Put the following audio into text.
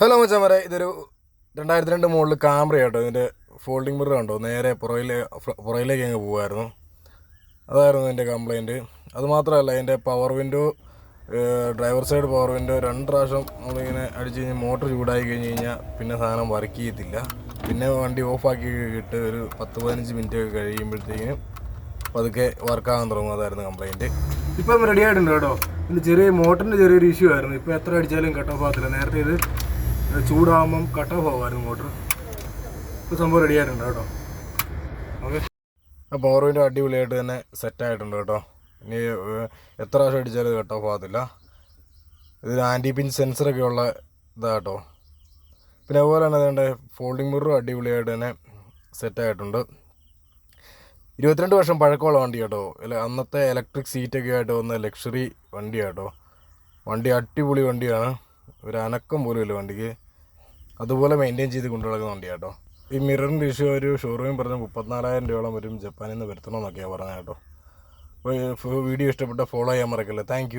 Hello മച്ചാമരെ. ഇതൊരു രണ്ടായിരത്തി രണ്ട് മോഡൽ ക്യാമറ കേട്ടോ ഇതിന്റെ ഫോൾഡിംഗ് മിറർ കണ്ടോ? നേരെ പുറകിലെ പുറകിലേക്ക് അങ്ങ് പോകുമായിരുന്നു അതായിരുന്നു എന്റെ കംപ്ലയിന്റ് അതുമാത്രമല്ല അതിന്റെ power window driver side power window രണ്ട് പ്രാവശ്യം നമ്മളിങ്ങനെ അടിച്ച് കഴിഞ്ഞാൽ മോട്ടർ ചൂടായി കഴിഞ്ഞ് കഴിഞ്ഞാൽ പിന്നെ സാധനം വർക്ക് ചെയ്യത്തില്ല പിന്നെ വണ്ടി ഓഫാക്കി ഇട്ട് ഒരു പത്ത് പതിനഞ്ച് മിനിറ്റ് ഒക്കെ കഴിയുമ്പോഴത്തേക്കും പതുക്കെ വർക്കാകാൻ തുടങ്ങും. അതായിരുന്നു കംപ്ലൈന്റ് ഇപ്പം റെഡി ആയിട്ടുണ്ട് കേട്ടോ. ഇത് ചെറിയ മോട്ടറിന്റെ ചെറിയൊരു ഇഷ്യൂ ആയിരുന്നു. ഇപ്പോൾ എത്ര അടിച്ചാലും കട്ട് ഓഫ് ആകത്തില്ല. നേരത്തെ ഇത് ചൂടാകുമ്പം കട്ട് ഓഫ് ആകുമായിരുന്നു മോട്ടർ ഇപ്പോൾ സംഭവം റെഡി ആയിട്ടുണ്ട് കേട്ടോ. ഓക്കെ ആ പവർ പോയിന്റ് അടിപൊളിയായിട്ട് തന്നെ സെറ്റ് ആയിട്ടുണ്ട് കേട്ടോ. ഇനി എത്ര പ്രാവശ്യം അടിച്ചാലും ഇത് കട്ട് ഓഫ് ആകത്തില്ല ഇത് ആന്റി പിൻ സെൻസറൊക്കെ ഉള്ള ഇതാ കേട്ടോ. പിന്നെ അതുപോലെ തന്നെ അതുകൊണ്ട് ഫോൾഡിംഗ് മിററും അടിപൊളിയായിട്ട് തന്നെ സെറ്റ് ആയിട്ടുണ്ട്. ഇരുപത്തിരണ്ട് വർഷം പഴക്കമുള്ള വണ്ടി കേട്ടോ. അന്നത്തെ ഇലക്ട്രിക് സീറ്റൊക്കെ ആയിട്ട് വന്ന ലക്ഷറി വണ്ടിയാട്ടോ വണ്ടി അടിപൊളി വണ്ടിയാണ്. ഒരു അനക്കം പോലും ഇല്ല വണ്ടിക്ക്. അതുപോലെ മെയിന്റെയിൻ ചെയ്ത് കൊണ്ടു വണ്ടി കേട്ടോ ഈ മിററിന്റെ ഇഷ്യൂ ഒരു ഷോറൂമിൽ പറഞ്ഞ മുപ്പത്തിനാലായിരം രൂപയോളം വരും ജപ്പാനിൽ നിന്ന് വരുത്തണമെന്നൊക്കെയാണ് പറഞ്ഞത് കേട്ടോ. അപ്പോൾ വീഡിയോ ഇഷ്ടപ്പെട്ട ഫോളോ ചെയ്യാൻ മറക്കല്ലേ. താങ്ക്